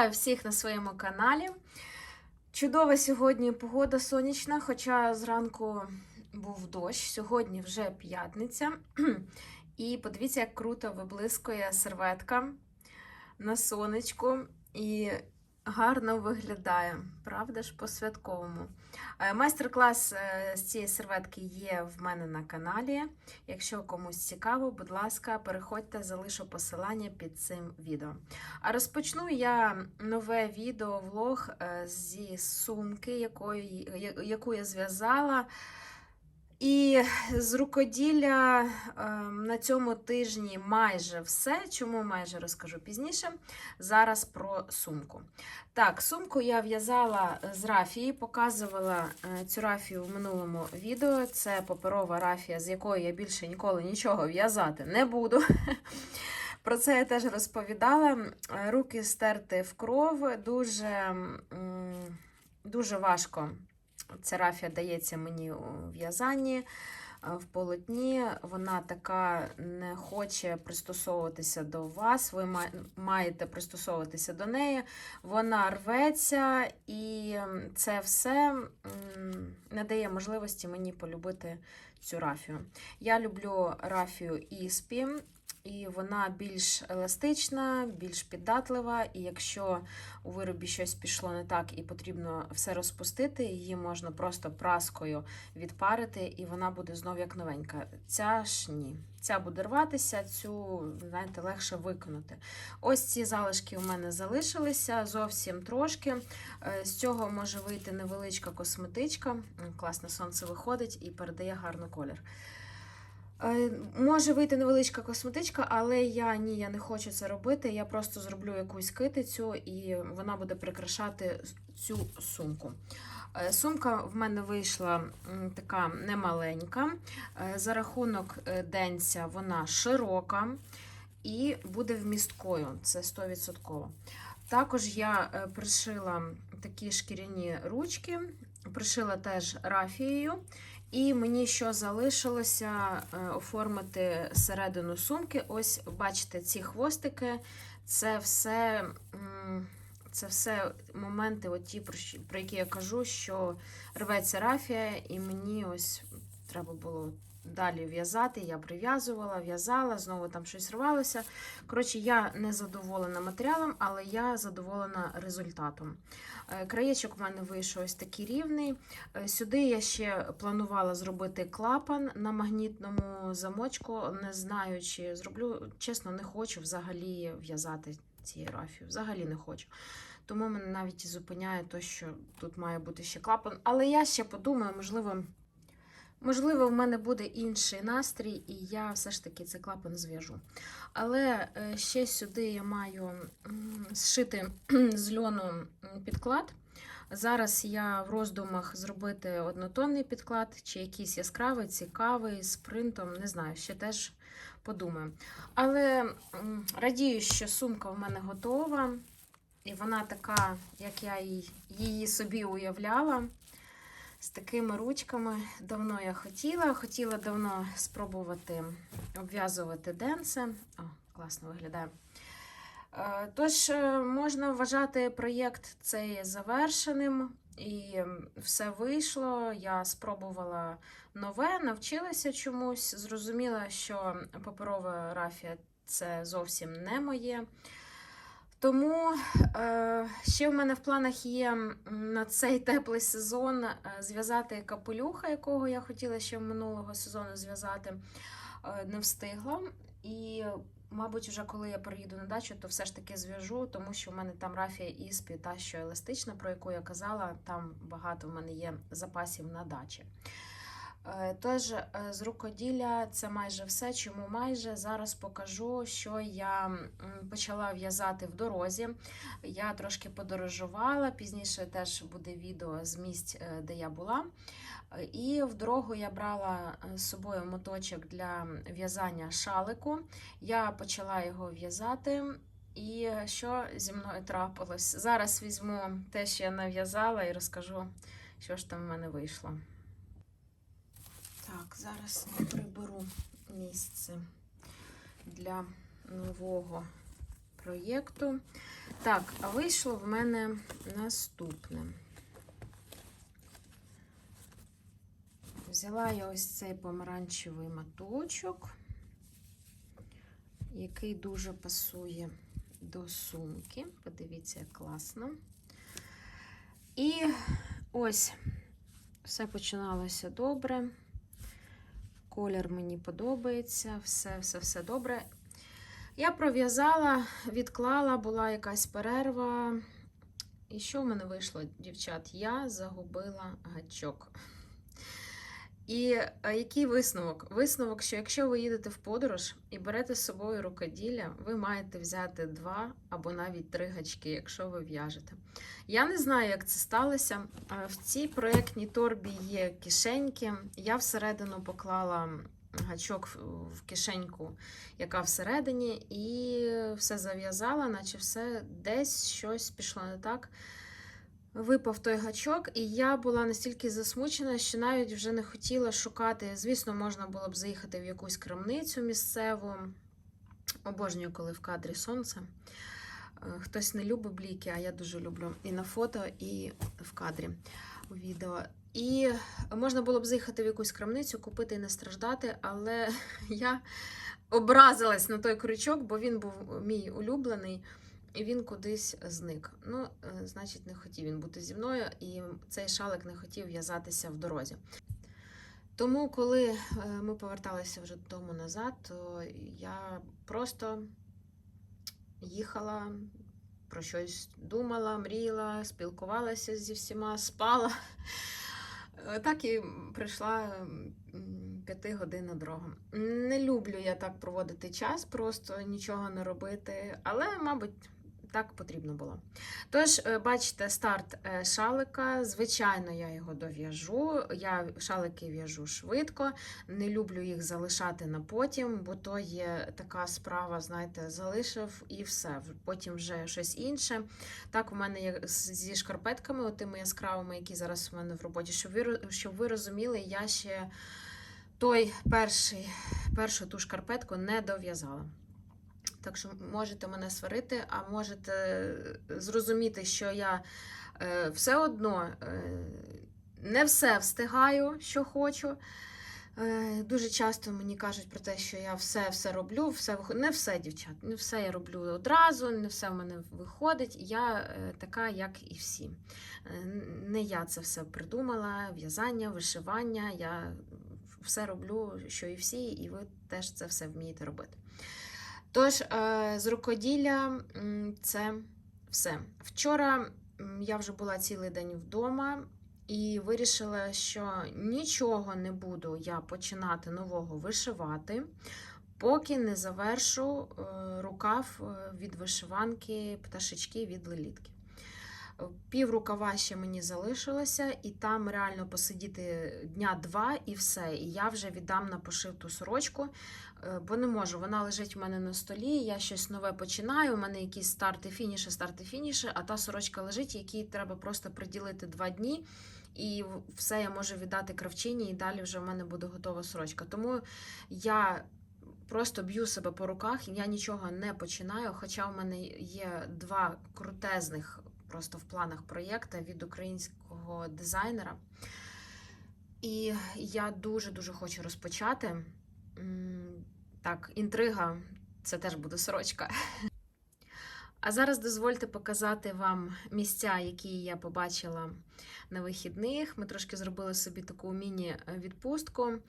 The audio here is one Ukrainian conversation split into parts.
Вітаю всіх на своєму каналі. Чудова сьогодні погода сонячна, хоча зранку був дощ. Сьогодні вже п'ятниця. І подивіться, як круто виблискує серветка на сонечку. І гарно виглядає, правда ж, по-святковому. Е, Майстер-клас е, з цієї серветки є в мене на каналі. Якщо комусь цікаво, будь ласка, переходьте, залишу посилання під цим відео. А розпочну я нове відео, влог е, зі сумки, якої, яку я зв'язала. І з рукоділля е, на цьому тижні майже все. Чому майже розкажу пізніше. Зараз про сумку. Так, сумку я в'язала з рафії, показувала е, цю рафію в минулому відео. Це паперова рафія, з якої я більше ніколи нічого в'язати не буду. Про це я теж розповідала. Е, Руки стерти в кров, дуже, дуже важко. Ця рафія дається мені у в'язанні, е, в полотні. Вона така не хоче пристосовуватися до вас. Ви маєте пристосовуватися до неї. Вона рветься, і це все не дає можливості мені полюбити цю рафію. Я люблю рафію Іспі, і вона більш еластична, більш піддатлива. І якщо у виробі щось пішло не так і потрібно все розпустити, її можна просто праскою відпарити, і вона буде знов як новенька. Ця ж ні. Ця буде рватися, цю, знаєте, легше виконати. Ось ці залишки у мене залишилися зовсім трошки. Е, З цього може вийти невеличка косметичка. Класне сонце виходить і передає гарний колір. Е, Може вийти невеличка косметичка, але я ні, я не хочу це робити. Я просто зроблю якусь китицю, і вона буде прикрашати цю сумку. Е, Сумка в мене вийшла така немаленька. Е, За рахунок денця вона широка і буде вмісткою. Це 100%. Також я пришила такі шкіряні ручки, пришила теж рафією. І мені що залишилося е, оформити середину сумки. Ось, бачите, ці хвостики, це все, це все моменти, оті, про які я кажу, що рветься рафія, і мені ось треба було далі в'язати. Я прив'язувала, в'язала, знову там щось рвалося. Коротше, я не задоволена матеріалом, але я задоволена результатом. Е, Краєчок у мене вийшов ось такий рівний. Е, Сюди я ще планувала зробити клапан на магнітному замочку. Не знаю, чи зроблю. Чесно, не хочу взагалі в'язати цією рафію. Взагалі не хочу. Тому мене навіть і зупиняє те, що тут має бути ще клапан. Але я ще подумаю, можливо, можливо, в мене буде інший настрій, і я все ж таки цей клапан зв'яжу. Але е, ще сюди я маю зшити з льону підклад. Зараз я в роздумах зробити однотонний підклад, чи якийсь яскравий, цікавий, з принтом, не знаю, ще теж подумаю. Але радію, що сумка в мене готова, і вона така, як я її, її собі уявляла. З такими ручками давно я хотіла. Хотіла давно спробувати обв'язувати денце. О, класно виглядає. Е, Тож е, можна вважати проєкт цей завершеним, і все вийшло. Я спробувала нове, навчилася чомусь, зрозуміла, що паперова рафія це зовсім не моє. Тому е, ще в мене в планах є на цей теплий сезон е, зв'язати капелюха, якого я хотіла ще минулого сезону зв'язати, е, не встигла. І Мабуть, вже коли я приїду на дачу, то все ж таки зв'яжу, тому що в мене там рафія іспі, та що еластична, про яку я казала, там багато в мене є запасів на дачі. Е, Тож, е, з рукоділля це майже все. Чому майже зараз покажу, що я почала в'язати в дорозі. Я трошки подорожувала, пізніше теж буде відео з місць, е, де я була. І в дорогу я брала з собою моточок для в'язання шалику. Я почала його в'язати. І що зі мною трапилось? Зараз візьму те, що я нав'язала, і розкажу, що ж там в мене вийшло. Так, зараз приберу місце для нового проєкту. Так, а вийшло в мене наступне. Взяла я ось цей помаранчевий маточок, який дуже пасує до сумки. Подивіться, як класно. І ось все починалося добре. Колір мені подобається, все, все, все добре. Я пров'язала, відклала, була якась перерва. І що в мене вийшло, дівчат? Я загубила гачок. І який висновок? Висновок, що якщо ви їдете в подорож і берете з собою рукоділля, ви маєте взяти два або навіть три гачки, якщо ви в'яжете. Я не знаю, як це сталося. В цій проєктній торбі є кишеньки. Я всередину поклала гачок в кишеньку, яка всередині, і все зав'язала, наче все десь щось пішло не так. Випав той гачок, і я була настільки засмучена, що навіть вже не хотіла шукати. Звісно, можна було б заїхати в якусь крамницю місцеву. Обожнюю, коли в кадрі сонце. Е, Хтось не любить бліки, а я дуже люблю і на фото, і в кадрі у відео. І можна було б заїхати в якусь крамницю, купити і не страждати, але я образилась на той крючок, бо він був мій улюблений. І він кудись зник. Ну, е, значить, не хотів він бути зі мною, і цей шалик не хотів в'язатися в дорозі. Тому, коли е, ми поверталися вже додому назад, то я просто їхала, про щось думала, мріяла, спілкувалася зі всіма, спала. Е, Так і прийшла м, п'ятигодинна дорога. Не люблю я так проводити час, просто нічого не робити, але, мабуть, так потрібно було. Тож, е, бачите, старт е, шалика. Звичайно, я його дов'яжу. Я шалики в'яжу швидко, не люблю їх залишати на потім, бо то є така справа, знаєте, залишив і все. Потім вже щось інше. Так, у мене є зі шкарпетками, тими яскравими, які зараз у мене в роботі. Щоб ви, щоб ви розуміли, я ще той перший, першу ту шкарпетку не дов'язала. Так що можете мене сварити, а можете зрозуміти, що я е, все одно е, не все встигаю, що хочу. Е, Дуже часто мені кажуть про те, що я все все роблю, все не все, дівчат, не все я роблю одразу, не все в мене виходить. Я е, така, як і всі. Е, Не я це все придумала, в'язання, вишивання. Я все роблю, що і всі, і ви теж це все вмієте робити. Тож, е, з рукоділля це все. Вчора я вже була цілий день вдома і вирішила, що нічого не буду я починати нового вишивати, поки не завершу е, рукав е, від вишиванки пташечки від лелітки. Пів рукава ще мені залишилося, і там реально посидіти дня два і все. І я вже віддам на пошив ту сорочку, е, бо не можу. Вона лежить у мене на столі, я щось нове починаю. У мене якісь старти, фініші, старти, фініші, а та сорочка лежить, якій треба просто приділити два дні. І все я можу віддати кравчині, і далі вже в мене буде готова сорочка. Тому я просто б'ю себе по руках, я нічого не починаю. Хоча в мене є два крутезних просто в планах проєкта від українського дизайнера. І я дуже-дуже хочу розпочати. Так, інтрига, це теж буде сорочка. А зараз дозвольте показати вам місця, які я побачила на вихідних. Ми трошки зробили собі таку міні-відпустку. Е,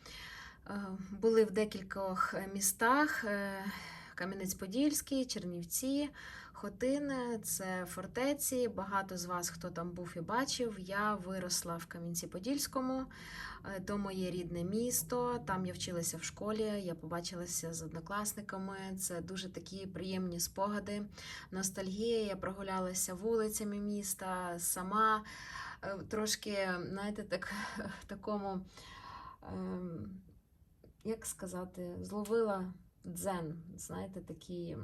Були в декількох містах: е, Кам'янець-Подільський, Чернівці, Хотини, це фортеці. Багато з вас, хто там був і бачив. Я виросла в Кам'янці-Подільському, е, то моє рідне місто. Там я вчилася в школі, я побачилася з однокласниками. Це дуже такі приємні спогади. Ностальгія. Я прогулялася вулицями міста сама. Е, Трошки, знаєте, так, в такому, ем, як сказати, зловила дзен, знаєте, такі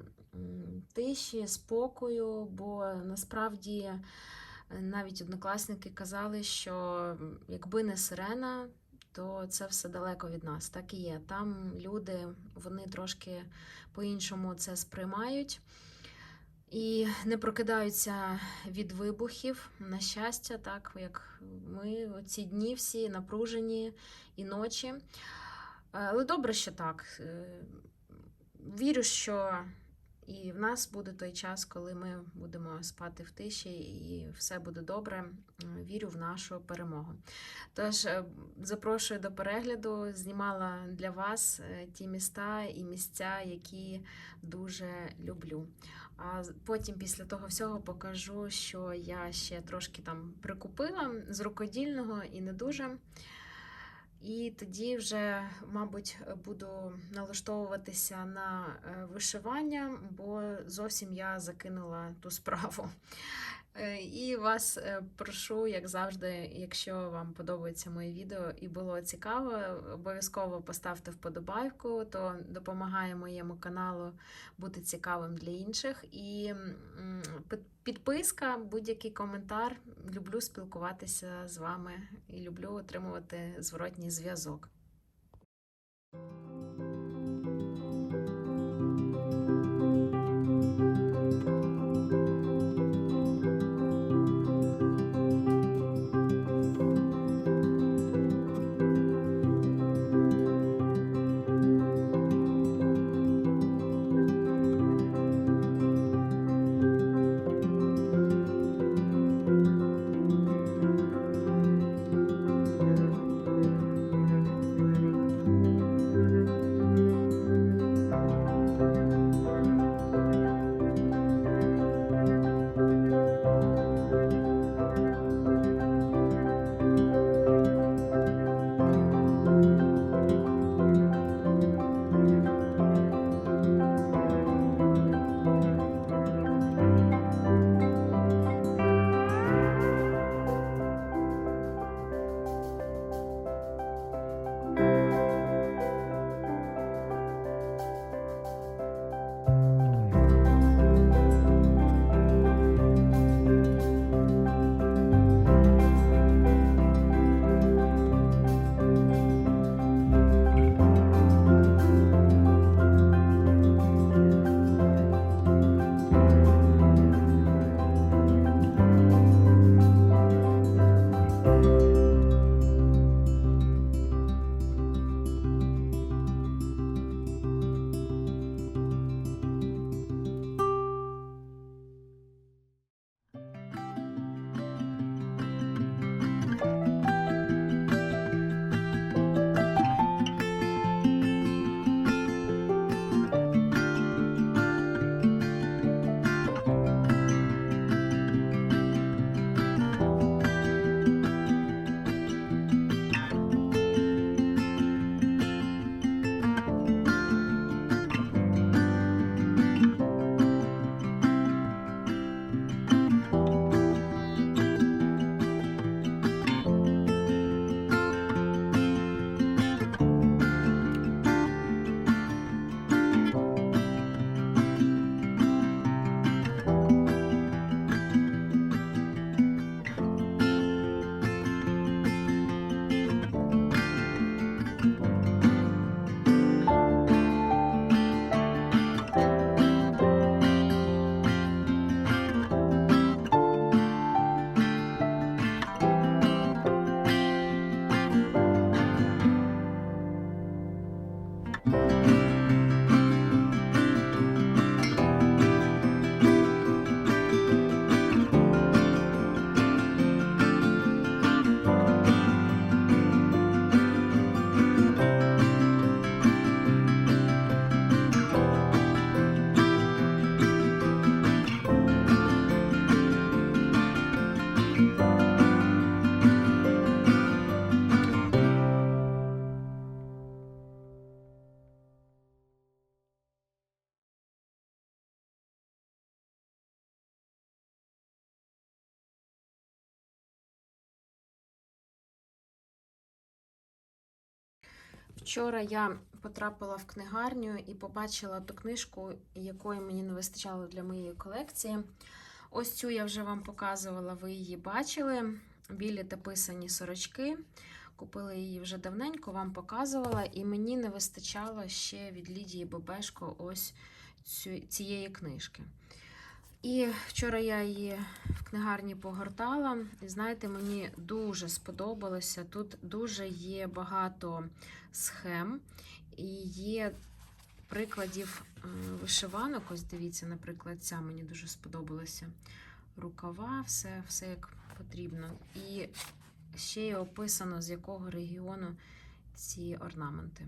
тиші, спокою, бо насправді е, навіть однокласники казали, що якби не сирена, то це все далеко від нас. Так і є. Там люди вони трошки по-іншому це сприймають. і не прокидаються від вибухів. На щастя, так як ми ці дні всі напружені і ночі. Е, Але добре, що так. Вірю, що і в нас буде той час, коли ми будемо спати в тиші, і все буде добре. Е, Вірю в нашу перемогу. Тож е, запрошую до перегляду. Знімала для вас е, ті міста і місця, які дуже люблю. А потім, після того всього, покажу, що я ще трошки там прикупила з рукодільного і не дуже. І тоді вже, мабуть, буду налаштовуватися на е, вишивання, бо зовсім я закинула ту справу. Е, І вас е, прошу, як завжди, якщо вам подобається моє відео і було цікаво, обов'язково поставте вподобайку, то допомагає моєму каналу бути цікавим для інших. І підписка, будь-який коментар. Люблю спілкуватися з вами і люблю отримувати зворотній зв'язок. Вчора я потрапила в книгарню і побачила ту книжку, якої мені не вистачало для моєї колекції. Ось цю я вже вам показувала, ви її бачили. Білі та писані сорочки. Купила її вже давненько, вам показувала, і мені не вистачало ще від Лідії Бебешко ось цієї книжки. І вчора я її в книгарні погортала. І знаєте, мені дуже сподобалося. Тут дуже є багато схем і є прикладів вишиванок. Ось дивіться, наприклад, ця мені дуже сподобалася. Рукава, все, все як потрібно. І ще є описано, з якого регіону ці орнаменти.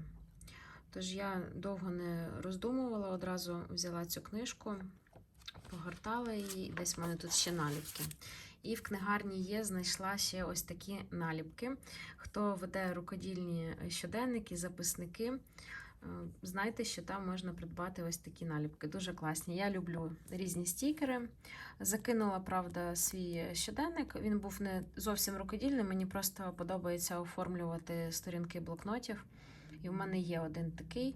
Тож я довго не роздумувала, одразу взяла цю книжку, погортала її, десь в мене тут ще наліпки. І в книгарні є, знайшла ще ось такі наліпки. Хто веде рукодільні щоденники, записники, е, знайте, що там можна придбати ось такі наліпки. Дуже класні. Я люблю різні стікери. Закинула, правда, свій щоденник. Він був не зовсім рукодільний, мені просто подобається оформлювати сторінки блокнотів. І в мене є один такий.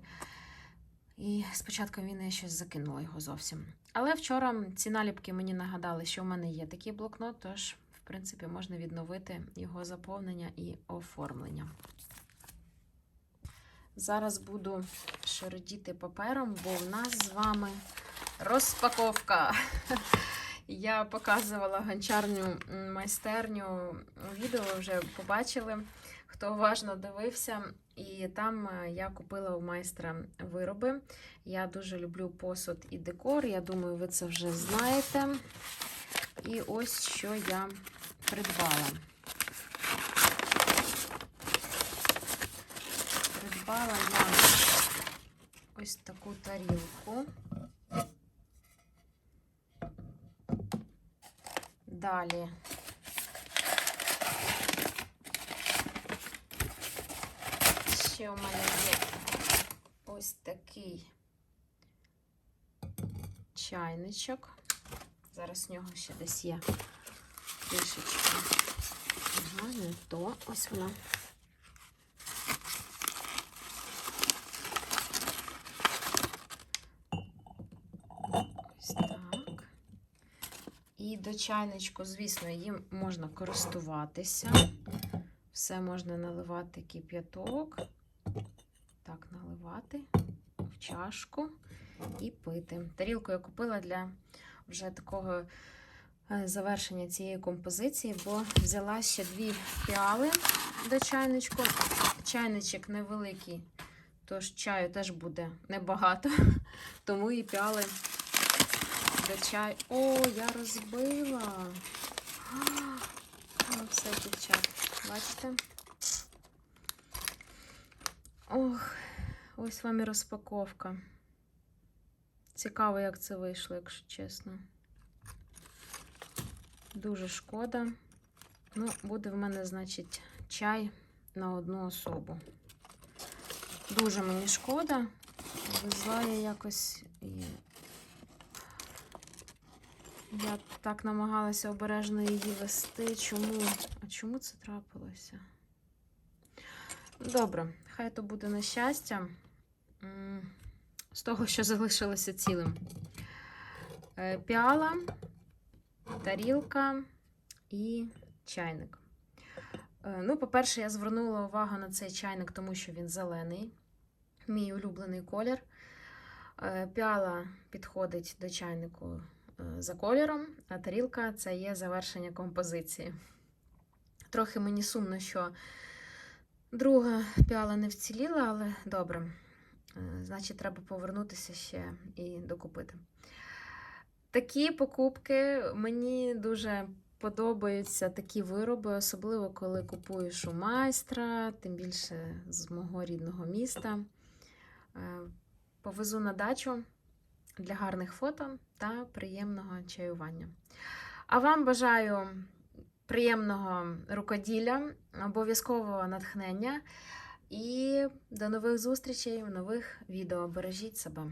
І спочатку він я щось закинула його зовсім. Але вчора ці наліпки мені нагадали, що в мене є такий блокнот, тож, в принципі, можна відновити його заповнення і оформлення. Зараз буду шеродіти папером, бо в нас з вами розпаковка. Я показувала гончарню майстерню відео, вже побачили, хто уважно дивився. І там е, я купила у майстра вироби. Я дуже люблю посуд і декор. Я думаю, ви це вже знаєте. І ось що я придбала. Придбала я ось таку тарілку. Далі ще у мене є ось такий чайничок. Зараз в нього ще десь є трішечки. Ага, не то. Ось вона. Ось так. І до чайничку, звісно, їм можна користуватися. Все можна наливати кип'яток. Так, наливати в чашку і пити. Тарілку я купила для вже такого е, завершення цієї композиції, бо взяла ще дві піали до чайничку. Чайничок невеликий, тож чаю теж буде небагато, тому і піали до чаю. О, я розбила. Ну, все, дівчат, бачите? Ох, ось вам і розпаковка. Цікаво, як це вийшло, якщо чесно. Дуже шкода. Ну, буде в мене, значить, чай на одну особу. Дуже мені шкода. Везла я якось я так намагалася обережно її вести. Чому? А чому це трапилося? Добре, хай то буде на щастя. З того, що залишилося цілим. Е, Піала, тарілка і чайник. Е, Ну, по-перше, я звернула увагу на цей чайник, тому що він зелений, мій улюблений колір. Е, Піала підходить до чайнику за кольором, а тарілка це є завершення композиції. Трохи мені сумно, що друга піала не вціліла, але добре. Е, Значить, треба повернутися ще і докупити. Такі покупки мені дуже подобаються такі вироби, особливо коли купуєш у майстра, тим більше з мого рідного міста. Е, Повезу на дачу для гарних фото та приємного чаювання. А вам бажаю приємного рукоділля, обов'язкового натхнення і до нових зустрічей в нових відео. Бережіть себе.